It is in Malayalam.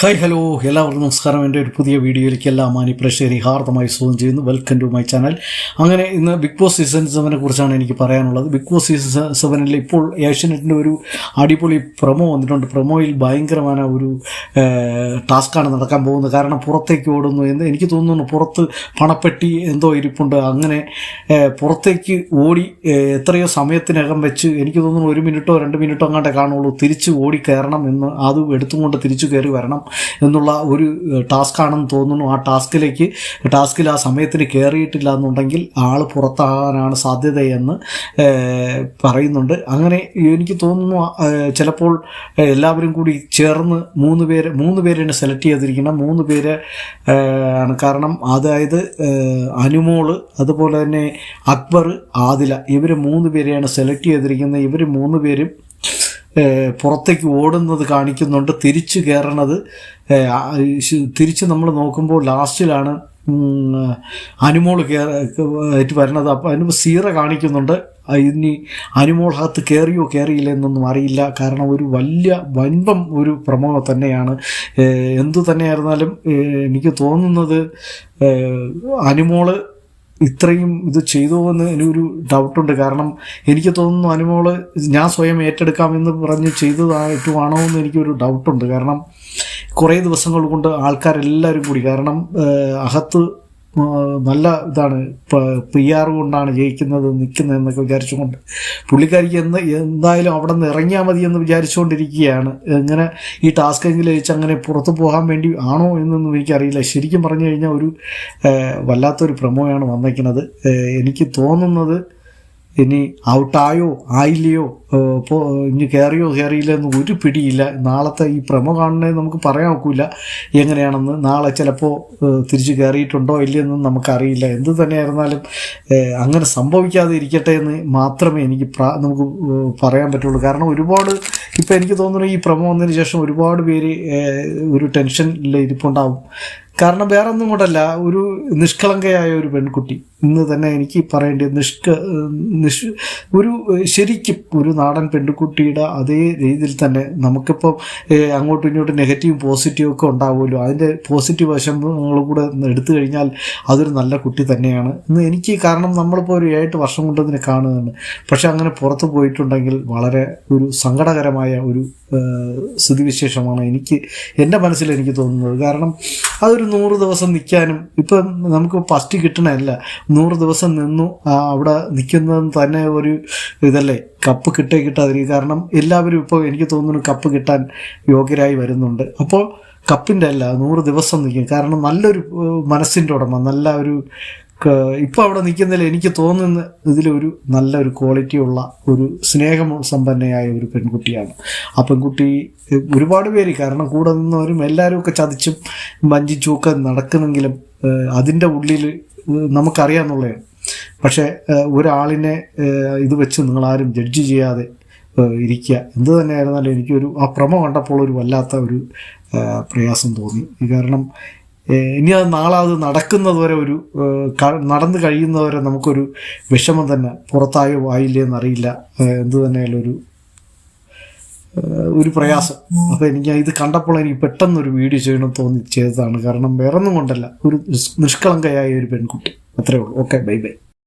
Hi hello. എല്ലാവർക്കും നമസ്കാരം. എന്റെ ഒരു പുതിയ വീഡിയോയിലേക്ക് എല്ലാ മാനി പ്രേക്ഷകരെ ഹാർദമായി സ്വാഗതം ചെയ്യുന്നു. വെൽക്കം ടു മൈ ചാനൽ അങ്ങനെ ഇന്ന് ബിഗ് ബോസ് സീസൺ സെവനെ കുറിച്ചാണ് എനിക്ക് പറയാനുള്ളത്. ബിഗ് ബോസ് സീസൺ സെവനിൽ ഇപ്പോൾ ഏഷ്യനെറ്റിന്റെ ഒരു അടിപൊളി പ്രൊമോ വന്നിട്ടുണ്ട്. പ്രൊമോയിൽ ഭയങ്കരമായ ഒരു ടാസ്ക്കാണ് നടക്കാൻ പോകുന്നത്. കാരണം പുറത്തേക്ക് ഓടുന്നു എന്ന് എനിക്ക് തോന്നുന്നു പുറത്ത് പണപ്പെട്ടി എന്തോ ഇരിപ്പുണ്ട്. അങ്ങനെ പുറത്തേക്ക് ഓടി എത്രയോ സമയത്തിനകം വെച്ച് എനിക്ക് തോന്നുന്നു ഒരു മിനിറ്റോ രണ്ട് മിനിറ്റോ അങ്ങാണ്ടേ കാണുള്ളൂ. തിരിച്ച് ഓടി കയറണം എന്ന് അത് എടുത്തും കൊണ്ട് തിരിച്ചു കയറി വരണം. എന്നുള്ള ഒരു ടാസ്ക് ആണെന്ന് തോന്നുന്നു. ആ ടാസ്കിലേക്ക് ടാസ്കിൽ ആ സമയത്തിന് കയറിയിട്ടില്ല എന്നുണ്ടെങ്കിൽ ആൾ പുറത്താകാനാണ് സാധ്യതയെന്ന് പറയുന്നുണ്ട്. അങ്ങനെ എനിക്ക് തോന്നുന്നു ചിലപ്പോൾ എല്ലാവരും കൂടി ചേർന്ന് മൂന്ന് പേര് മൂന്ന് പേരാണ് സെലക്ട് ചെയ്തിരിക്കണം. മൂന്ന് പേര് ആണ്. കാരണം അതായത് അനുമോൾ അതുപോലെ തന്നെ അക്ബർ ആദില ഇവർ മൂന്ന് പേരെയാണ് സെലക്ട് ചെയ്തിരിക്കുന്നത്. ഇവർ മൂന്ന് പേരും പുറത്തേക്ക് ഓടുന്നത് കാണിക്കുന്നുണ്ട്. തിരിച്ചു കയറണത് തിരിച്ച് നമ്മൾ നോക്കുമ്പോൾ ലാസ്റ്റിലാണ് അനുമോൾ കയറി വരണത്. അപ്പോൾ അതിന് സീറ കാണിക്കുന്നുണ്ട്. ഇനി അനുമോൾ അകത്ത് കയറിയോ കയറിയില്ല എന്നൊന്നും അറിയില്ല. കാരണം ഒരു വലിയ വൻപം ഒരു പ്രമോ തന്നെയാണ്. എന്തു തന്നെയായിരുന്നാലും എനിക്ക് തോന്നുന്നത് അനുമോൾ ഇത്രയും ഇത് ചെയ്തോ എന്ന് എനിക്കൊരു ഡൗട്ടുണ്ട് കാരണം എനിക്ക് തോന്നുന്നു അനുമോൾ ഞാൻ സ്വയം ഏറ്റെടുക്കാമെന്ന് പറഞ്ഞ് ചെയ്തതായിട്ടുമാണോ എന്ന് എനിക്കൊരു ഡൗട്ടുണ്ട് കാരണം കുറേ ദിവസങ്ങൾ കൊണ്ട് ആൾക്കാരെല്ലാവരും കൂടി കാരണം അകത്ത് നല്ല ഇതാണ്. പി ആർ കൊണ്ടാണ് ജയിക്കുന്നത് നിൽക്കുന്നത് എന്നൊക്കെ വിചാരിച്ചുകൊണ്ട് പുള്ളിക്കാരിക്ക് എന്ന് എന്തായാലും അവിടെ നിന്ന് ഇറങ്ങിയാൽ മതി എന്ന് വിചാരിച്ചുകൊണ്ടിരിക്കുകയാണ്. എങ്ങനെ ഈ ടാസ്ക് എങ്കിലും അങ്ങനെ പുറത്തു പോകാൻ വേണ്ടി ആണോ എന്നൊന്നും എനിക്കറിയില്ല. ശരിക്കും പറഞ്ഞു കഴിഞ്ഞാൽ ഒരു വല്ലാത്തൊരു പ്രമോയാണ് വന്നേക്കുന്നത്. എനിക്ക് തോന്നുന്നത് ഇനി ഔട്ടായോ ആയില്ലയോ ഇപ്പോൾ ഇനി കയറിയോ കയറിയില്ല എന്ന് ഒരു പിടിയില്ല. നാളത്തെ ഈ പ്രമോ കാണുന്നത് നമുക്ക് പറയാൻ ഒക്കില്ല എങ്ങനെയാണെന്ന്. നാളെ ചിലപ്പോൾ തിരിച്ച് കയറിയിട്ടുണ്ടോ ഇല്ലയെന്നും നമുക്കറിയില്ല. എന്ത് തന്നെയായിരുന്നാലും അങ്ങനെ സംഭവിക്കാതെ ഇരിക്കട്ടെ എന്ന് മാത്രമേ എനിക്ക് നമുക്ക് പറയാൻ പറ്റുള്ളൂ. കാരണം ഒരുപാട് ഇപ്പം എനിക്ക് തോന്നുന്നു ഈ പ്രമോ വന്നതിന് ശേഷം ഒരുപാട് പേര് ഒരു ടെൻഷനിൽ ഇരിപ്പുണ്ടാവും. കാരണം വേറെ ഒന്നും കൊണ്ടല്ല ഒരു നിഷ്കളങ്കയായ ഒരു പെൺകുട്ടി. ഇന്ന് തന്നെ എനിക്ക് പറയേണ്ടി നിഷ്ക നിഷ് ഒരു ശരിക്കും ഒരു നാടൻ പെൺകുട്ടിയുടെ അതേ രീതിയിൽ തന്നെ നമുക്കിപ്പോൾ ഏഹ്, അങ്ങോട്ടും ഇങ്ങോട്ടും നെഗറ്റീവും പോസിറ്റീവും ഒക്കെ ഉണ്ടാവുമല്ലോ. അതിന്റെ പോസിറ്റീവ് വശങ്ങൾ കൂടെ എടുത്തു കഴിഞ്ഞാൽ അതൊരു നല്ല കുട്ടി തന്നെയാണ്. ഇന്ന് എനിക്ക് കാരണം നമ്മളിപ്പോൾ ഒരു ഏഴെട്ട് വർഷം കൊണ്ട് അതിനെ കാണുകയാണ് പക്ഷെ അങ്ങനെ പുറത്ത് പോയിട്ടുണ്ടെങ്കിൽ വളരെ ഒരു സങ്കടകരമായ ഒരു സ്ഥിതിവിശേഷമാണ് എനിക്ക് എന്റെ മനസ്സിൽ എനിക്ക് തോന്നുന്നത്. കാരണം അതൊരു നൂറ് ദിവസം നിൽക്കാനും ഇപ്പം നമുക്ക് ഫസ്റ്റ് കിട്ടണമല്ല നൂറ് ദിവസം നിന്നു. അവിടെ നിൽക്കുന്നത് തന്നെ ഒരു ഇതല്ലേ? കപ്പ് കിട്ടേ കിട്ടാതിരിക്കും. കാരണം എല്ലാവരും ഇപ്പോൾ എനിക്ക് തോന്നുന്നു കപ്പ് കിട്ടാൻ യോഗ്യരായി വരുന്നുണ്ട്. അപ്പോൾ കപ്പിന്റെ അല്ല നൂറ് ദിവസം നിൽക്കും. കാരണം നല്ലൊരു മനസ്സിന്റെ ഉടമ നല്ല ഒരു ഇപ്പോൾ അവിടെ നിൽക്കുന്നതിൽ എനിക്ക് തോന്നുന്ന ഇതിലൊരു നല്ലൊരു ക്വാളിറ്റി ഉള്ള ഒരു സ്നേഹം സമ്പന്നയായ ഒരു പെൺകുട്ടിയാണ്. ആ പെൺകുട്ടി ഒരുപാട് പേര് കാരണം കൂടെ നിന്നവരും എല്ലാവരും ഒക്കെ ചതിച്ചും വഞ്ചിച്ചും ഒക്കെ നടക്കുന്നെങ്കിലും അതിന്റെ ഉള്ളിൽ നമുക്കറിയാമെന്നുള്ളതാണ് പക്ഷേ ഒരാളിനെ ഇത് വെച്ച് നിങ്ങളാരും ജഡ്ജ് ചെയ്യാതെ ഇരിക്കുക. എന്ത് തന്നെയായിരുന്നാലും എനിക്കൊരു ആ പ്രമ കണ്ടപ്പോൾ ഒരു വല്ലാത്ത ഒരു പ്രയാസം തോന്നി. കാരണം ഇനി അത് നാളെ അത് നടക്കുന്നതുവരെ ഒരു നടന്നു കഴിയുന്നതുവരെ നമുക്കൊരു വിഷമം തന്നെ പുറത്തായോ ആയില്ലേ എന്നറിയില്ല. എന്ത് തന്നെയായാലും ഒരു ഒരു പ്രയാസം. അപ്പോൾ എനിക്ക് ഇത് കണ്ടപ്പോൾ എനിക്ക് പെട്ടെന്ന് ഒരു വീഡിയോ ചെയ്യണം തോന്നി ചെയ്തതാണ്. കാരണം വേറൊന്നും കൊണ്ടല്ല. ഒരു നിഷ്കളങ്കയായ ഒരു പെൺകുട്ടി. അത്രേ ഉള്ളൂ. Okay bye bye